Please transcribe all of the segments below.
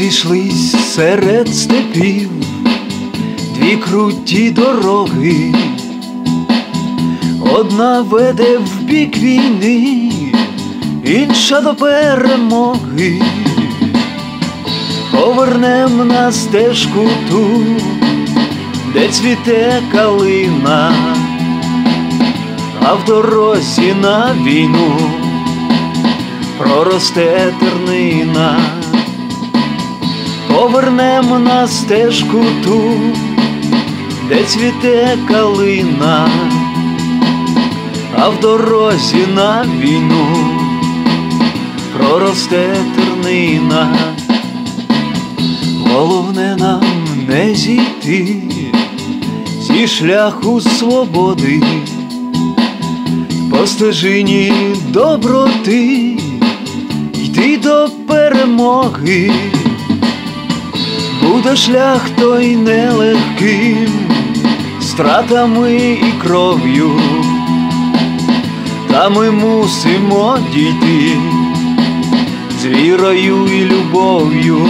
Розійшлись серед степів дві круті дороги, одна веде в бік війни, інша до перемоги, повернем на стежку ту, де цвіте калина, а в дорозі на війну проросте тернина. Повернемо на стежку ту, де цвіте калина, а в дорозі на війну проросте тернина, головне нам не зійти зі шляху свободи, по стежині доброти, йти до перемоги. Буде шлях той нелегким, стратами і кров'ю, та ми мусимо дійти з вірою і любов'ю,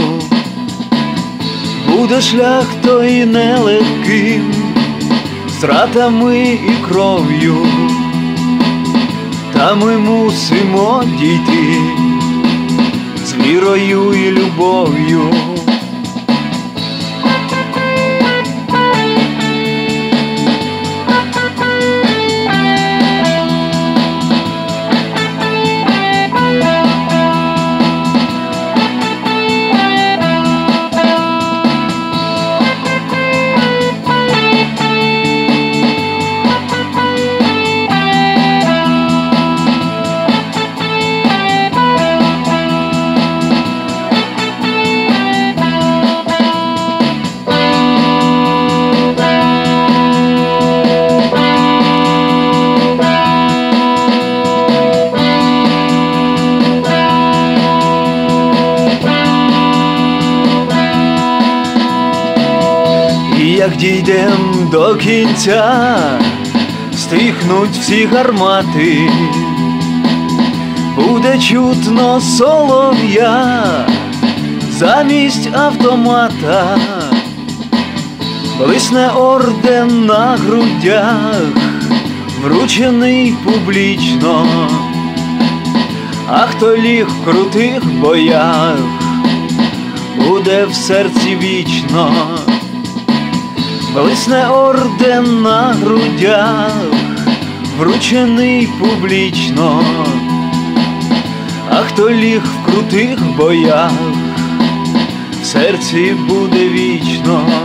буде шлях той нелегким, стратами і кров'ю, та ми мусимо дійти з вірою і любов'ю. Як дійдем до кінця, стихнуть всі гармати, буде чутно солов'я замість автомата, блисне орден на грудях, вручений публічно, а хто ліг в крутих боях, буде в серці вічно. Блисне орден на грудях, вручений публічно, а хто ліг в крутих боях, в серці буде вічно.